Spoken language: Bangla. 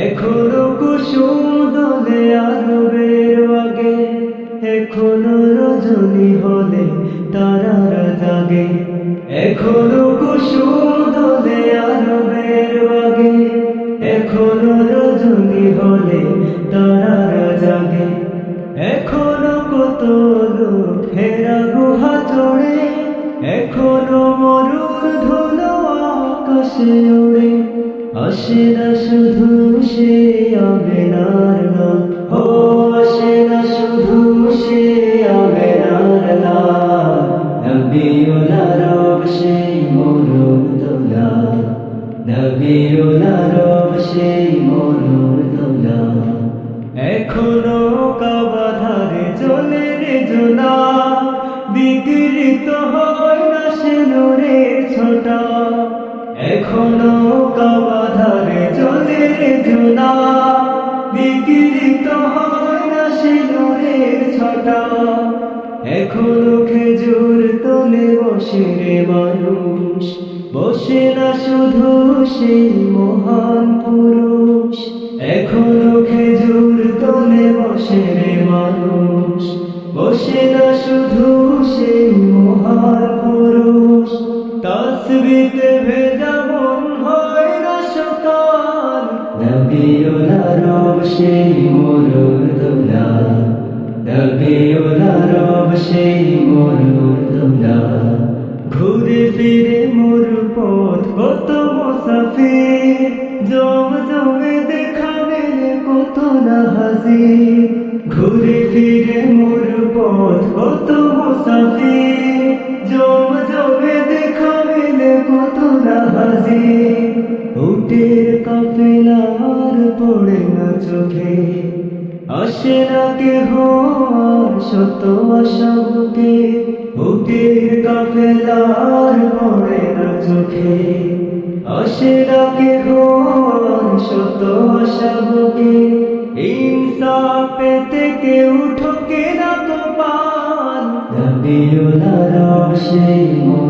এখনও কুসুম দলে আরবের আগে, এখনও রজনী হলে তারারা জাগে। এখনও কুসুম দলে আরবের আগে, এখনও রজনী হলে তারারা জাগে। এখনও কত লোক হেরা গুহা চড়ে, এখনও মরুর ধুলো আকাশে ওড়ে আসে না শুধু সে আমেনার ও, আসে না শুধু সে আমেনার নাম। নবীউলা রব সেই মরুর দোলা নবীউলা এখনও কাবাধারে চলে রে জোনা বিকৃত হয় চলে রে হয় না ছোটা। এখনও খেজুর তোলে বসে রে মানুষ। বসে না শুধু সেই মহান পুরুষ। এখনও খেজুর তোলে বসে রে মানুষ। বসে না শুধু সেই সেই ঘুরে ফিরে মোর পথ কত মুসাফির। জম জমে দেখা কত না হাজির। ঘুরে ফিরে মোর পথ কত মুসাফির। নাহাজে উটের কপিলার পড়ে না চোখে। আসে না কেহ শত আশা বুকে, উটের কপিলার পড়ে না চোখে। আসে না কেহ শত আশা বুকে ইনসা পেতে কেউ ঠকে না তো পান। রবিউল রশে মো